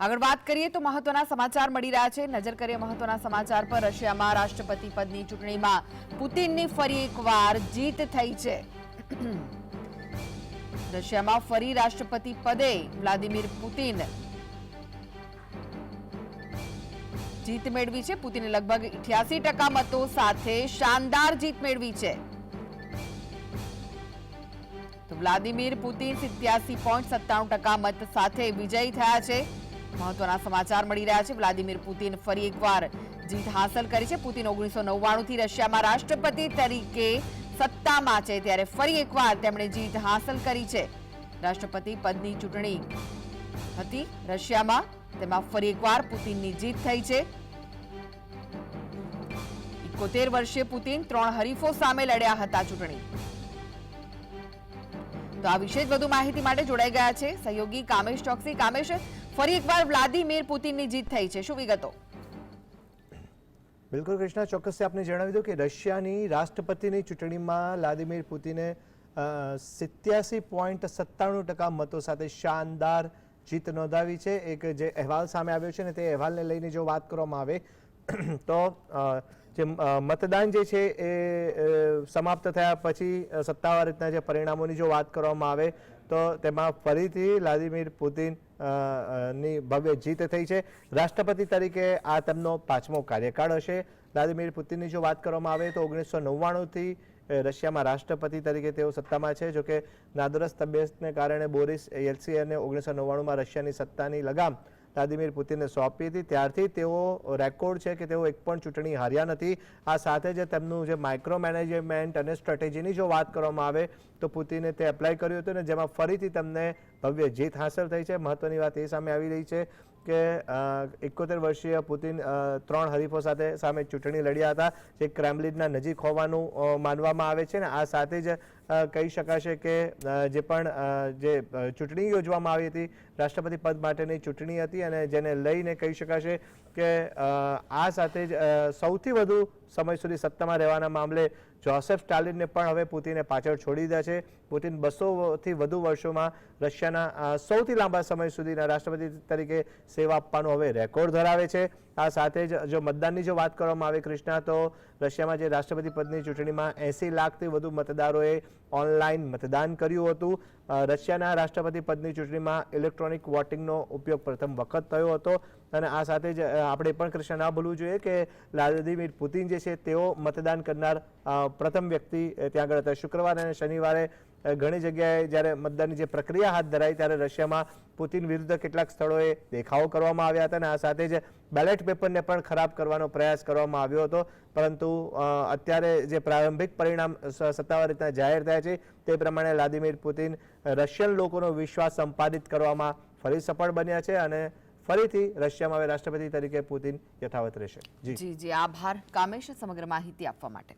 આગળ વાત કરીએ તો મહત્વના સમાચાર મળી રહ્યા છે. નજર કરીએ મહત્વના સમાચાર પર. રશિયામાં રાષ્ટ્રપતિ પદની ચૂંટણીમાં પુતિનની ફરી એકવાર જીત થઈ છે. રશિયામાં ફરી રાષ્ટ્રપતિ પદે વ્લાદિમીર પુતિન જીત મેળવી છે. પુતિને લગભગ ઇઠ્યાસી ટકા મતો સાથે શાનદાર જીત મેળવી છે. તો વ્લાદિમીર પુતિન સિત્યાસી પોઈન્ટ સત્તાણું ટકા મત સાથે વિજયી થયા છે. મહત્વના સમાચાર મળી રહ્યા છે. વ્લાદિમીર પુતિન ફરી એકવાર જીત હાંસલ કરી છે. પુતિન ઓગણીસો નવ્વાણુંથી રશિયામાં રાષ્ટ્રપતિ તરીકે સત્તામાં છે. ત્યારે ફરી એકવાર તેમણે જીત હાંસલ કરી છે. રાષ્ટ્રપતિ પદની ચૂંટણી હતી રશિયામાં. તેમાં ફરી એકવાર પુતિનની જીત થઈ છે. એકોતેર વર્ષીય પુતિન ત્રણ હરીફો સામે લડ્યા હતા ચૂંટણી. તો આ વિશે વધુ માહિતી માટે જોડાઈ ગયા છે. સહયોગી કામેશ ચોકસી. કામેશ, ફરી એકવાર વ્લાદિમીર પુતિનની જીત થઈ છે. શું વિગતો? બિલકુલ કૃષ્ણા. ચોક્કસથી આપને જણાવી દઉં કે રશિયાની રાષ્ટ્રપતિની ચૂંટણીમાં વ્લાદિમીર પુતિને સિત્યાસી પોઈન્ટ સત્તાણું ટકા મતો સાથે શાનદાર જીત નોંધાવી છે. એક જે અહેવાલ સામે આવ્યો છે ને તે અહેવાલને લઈને જો વાત કરવામાં આવે, તો જે મતદાન જે છે એ સમાપ્ત થયા પછી સત્તાવાર રીતના જે પરિણામોની જો વાત કરવામાં આવે, તો તેમાં ફરીથી વ્લાદિમીર પુતિનની ભવ્ય જીત થઈ છે. રાષ્ટ્રપતિ તરીકે આ તેમનો પાંચમો કાર્યકાળ હશે. વ્લાદિમીર પુતિનની જો વાત કરવામાં આવે, તો ઓગણીસો નવ્વાણુંથી રશિયામાં રાષ્ટ્રપતિ તરીકે તેઓ સત્તામાં છે, જોકે નાદરસ તબિયતને કારણે બોરિસ એલસીએને ઓગણીસો નવ્વાણુંમાં રશિયાની સત્તાની લગામ વ્લાદિમીર પુતિનને સોંપી હતી. ત્યારથી તેઓ રેકોર્ડ છે કે તેઓ એક પણ ચૂંટણી હાર્યા નથી. આ સાથે જે તેમનું જે માઇક્રો મેનેજમેન્ટ અને સ્ટ્રેટેજીની જો વાત કરવામાં આવે, તો પુતિને તે એપ્લાય કર્યું હતું ને જેમાં ફરીથી તેમને ભવ્ય જીત હાંસલ થઈ છે. મહત્વની વાત એ સામે આવી રહી છે કે એકોતેર વર્ષીય પુતિન ત્રણ હરીફો સાથે સામે ચૂંટણી લડ્યા હતા, જે ક્રેમલિનના નજીક હોવાનું માનવામાં આવે છે ને, આ સાથે જ કહી શકાશે કે જે પણ જે ચૂંટણી યોજવામાં આવી હતી, રાષ્ટ્રપતિ પદ માટેની ચૂંટણી હતી અને જેને લઈને કહી શકાશે કે આ સાથે જ સૌથી વધુ સમય સુધી સત્તામાં રહેવાના મામલે જોસેફ સ્ટાલિનને પણ હવે પુતિને પાછળ છોડી દીધા છે. પુતિન બસોથી વધુ વર્ષોમાં રશિયાના સૌથી લાંબા સમય સુધીના રાષ્ટ્રપતિ તરીકે સેવા આપવાનો હવે રેકોર્ડ ધરાવે છે. આ સાથે જ જો મતદાનની જો વાત કરવામાં આવે કૃષ્ણા, તો રશિયામાં જે રાષ્ટ્રપતિ પદની ચૂંટણીમાં એંસી લાખથી વધુ મતદારોએ ઓનલાઈન મતદાન કર્યું હતું. રશિયાના રાષ્ટ્રપતિ પદની ચૂંટણીમાં ઇલેક્ટ્રોનિક વોટિંગનો ઉપયોગ પ્રથમ વખત થયો હતો. અને આ સાથે જ આપણે પણ કૃષ્ણ ના ભૂલવું જોઈએ કે વ્લાદિમીર પુતિન જે છે, તેઓ મતદાન કરનાર પ્રથમ વ્યક્તિ ત્યાં આગળ હતા. શુક્રવારે અને શનિવારે ઘણી જગ્યાએ જ્યારે મતદાનની જે પ્રક્રિયા હાથ ધરાઈ ત્યારે રશિયામાં પુતિન વિરુદ્ધ કેટલાક સ્થળોએ દેખાવો કરવામાં આવ્યા હતા અને આ સાથે જ બેલેટ પેપરને પણ ખરાબ કરવાનો પ્રયાસ કરવામાં આવ્યો હતો. પરંતુ અત્યારે જે પ્રારંભિક પરિણામ સત્તાવાર રીતના જાહેર થયા છે તે પ્રમાણે વ્લાદિમીર પુતિન રશિયન લોકોનો વિશ્વાસ સંપાદિત કરવામાં ફરી સફળ બન્યા છે અને ફરીથી રશિયામાં હવે રાષ્ટ્રપતિ તરીકે પુતિન યથાવત રહેશે. જી જી, આભાર. કામેશ, સમગ્ર માહિતી આપવા માટે.